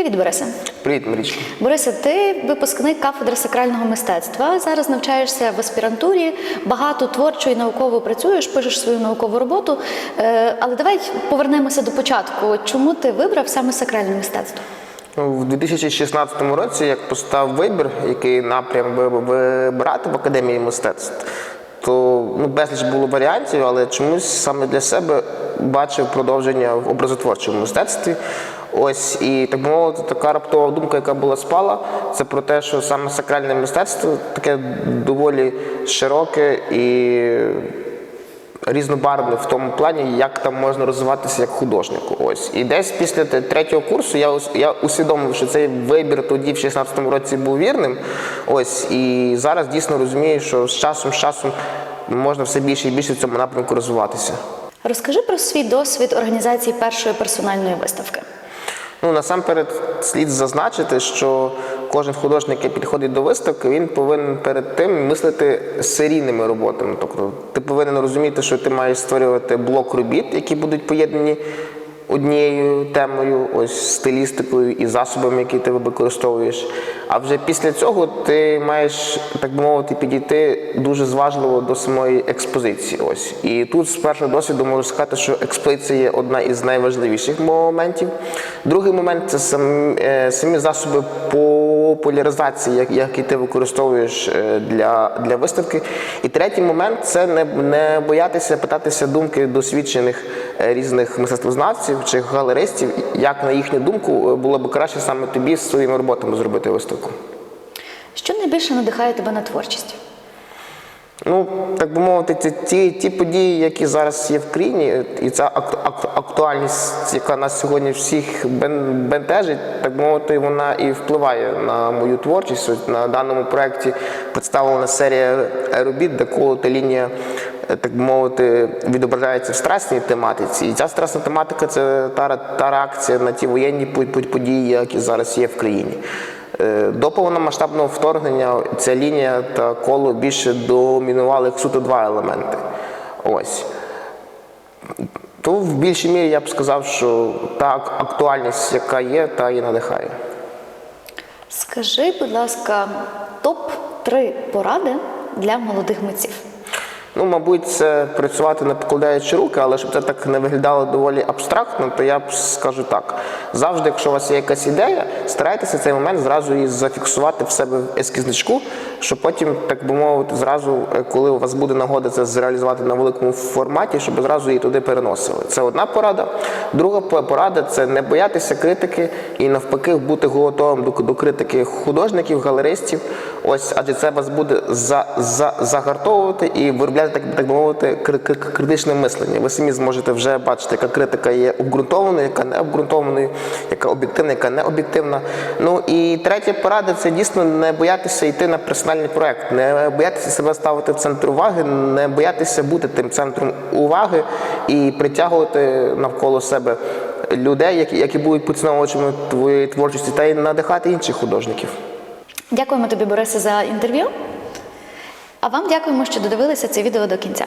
Привіт, Борисе. Привіт, Марічка. Борисе, ти випускник кафедри сакрального мистецтва. Зараз навчаєшся в аспірантурі, багато творчо і науково працюєш, пишеш свою наукову роботу. Е, Але давай повернемося до початку. Чому ти вибрав саме сакральне мистецтво? Ну, В 2016 році, як постав вибір, який напрям ви- вибирати в академії мистецтв, то ну, безліч було варіантів, але чомусь саме для себе бачив продовження в образотворчому мистецтві. Ось і так би мовити, така раптова думка, яка була спала, це про те, що саме сакральне мистецтво таке доволі широке і різнобарвне в тому плані, як там можна розвиватися як художнику. Ось і десь після третього курсу я я усвідомив, що цей вибір тоді в 16-му році був вірним. Ось і зараз дійсно розумію, що з часом, з часом можна все більше і більше в цьому напрямку розвиватися. Розкажи про свій досвід організації першої персональної виставки. Ну насамперед слід зазначити, що кожен художник, який підходить до виставки, він повинен перед тим мислити серійними роботами. Тобто ти повинен розуміти, що ти маєш створювати блок робіт, які будуть поєднані однією темою, ось стилістикою і засобами, які ти використовуєш. А вже після цього ти маєш, так би мовити, підійти дуже зважливо до самої експозиції. Ось і тут з першого досвіду можу сказати, що експозиція є одна із найважливіших моментів. Другий момент це сам, е, самі засоби популяризації, як- які ти використовуєш е, для, для виставки. І третій момент це не, не боятися питатися думки досвідчених е, різних мистецтвознавців чи галеристів, як на їхню думку е, було б краще саме тобі з своїми роботами зробити виставку. Що найбільше надихає тебе на творчість? Ну, так би мовити, ті, ті, події, які зараз є в країні, і ця актуальність, яка нас сьогодні всіх бентежить, так мовити, вона і впливає на мою творчість. От на даному проєкті представлена серія робіт, де коло та лінія, е, так мовити, відображається в страсній тематиці. І ця страсна тематика це та, та реакція на ті воєнні по- по- події, які зараз є в країні. Е, До повномасштабного вторгнення ця лінія та коло більше домінували як суто два елементи. Ось. То в більшій мірі я б сказав, що та актуальність, яка є, та і надихає. Скажи, будь ласка, топ-3 поради для молодих митців. Ну, мабуть, це працювати не покладаючи руки, але щоб це так не виглядало доволі абстрактно, то я б скажу так. Завжди, якщо у вас є якась ідея, старайтеся цей момент зразу її зафіксувати в себе в ескізничку, щоб потім, так би мовити, зразу, е, коли у вас буде нагода це зреалізувати на великому форматі, щоб зразу її туди переносили. Це одна порада. Друга порада це не боятися критики і навпаки бути готовим до, до критики художників, галеристів. Ось, адже це вас буде за, за, загартовувати і виробляти, так, так би мовити, кри- кри- критичне мислення. Ви самі зможете вже бачити, яка критика є обґрунтованою, яка не обґрунтованою, яка об'єктивна, яка не об'єктивна. Ну і третя порада це дійсно не боятися йти на персональний проект, не боятися себе ставити в центр уваги, не боятися бути тим центром уваги і притягувати навколо себе людей, які, які будуть поціновувачами твоєї творчості, та й надихати інших художників. Дякуємо тобі, Борисе, за інтерв'ю. А вам дякуємо, що додивилися це відео до кінця.